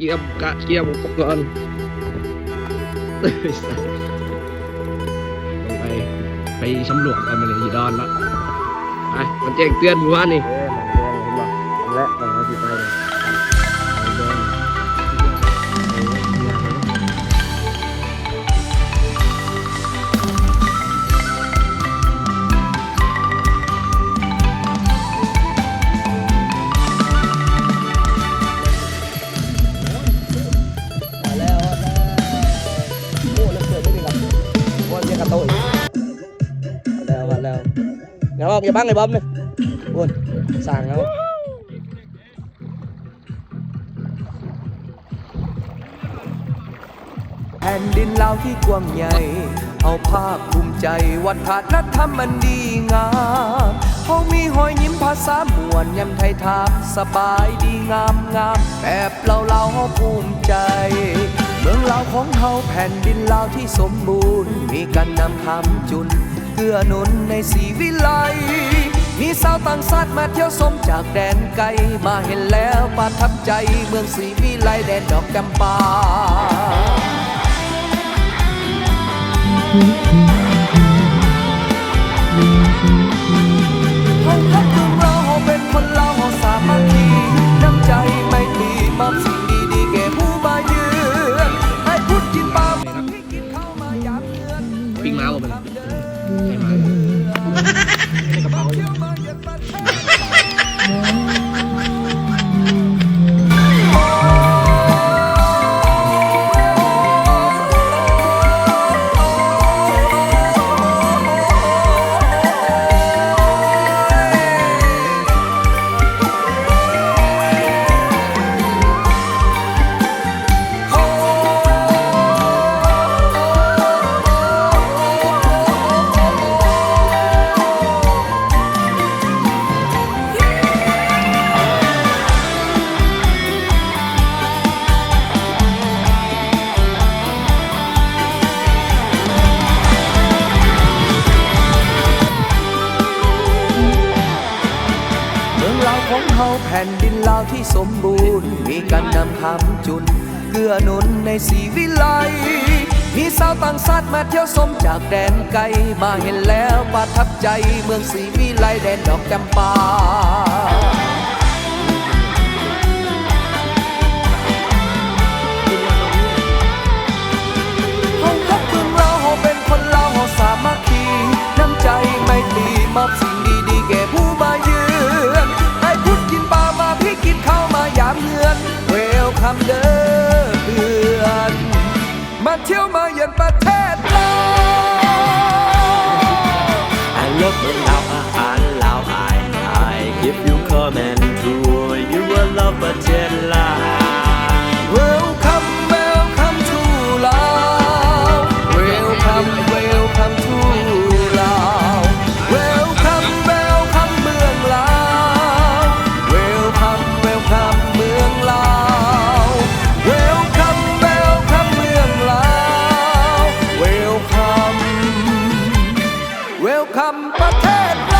เกียร์กะเกียร์อุปกรณ์ไปไปสำรวจกันมาเลยดอนละไปมันแจ้งเตือนหมู่บ้านนี่ กระโตอีกแล้วมาแล้วเดี๋ยวอย่าบังไอ้บอมเลยโอ้ยสั่งแล้วแผ่นดินลาวที่กว้างใหญ่ เอาภาคภูมิใจวัฒนธรรมมันดีงามเขามีหอยยิ้มภาษามวนยำไทยถามสบายดีงามงามแบบเราเราภูมิใจ เมืองลาวของเฮาแผ่นดินลาวที่สมบูรณ์ มีการนำคำจุนเกื้อหนุนในสีวิไลมีสาวต่างชาติมาเที่ยวชมจากแดนไกล มาเห็นแล้วประทับใจเมืองสีวิไลแดนดอกจำปาเฮาฮักเมืองเราเฮา เฮาแผ่นดินลาวที่สมบูรณ์ มีการนำคำจุน เกื้อหนุนในสีวิไล มีสาวต่างชาติมาเที่ยวสมจากแดนไกล มาเห็นแล้วประทับใจเมืองสีวิไลแดนดอกจำปา เที่ยวมาเยือนประเทศลาว I love เมืองลาวอาหารลาวอาย I give you come and tour you will love ประเทศ red.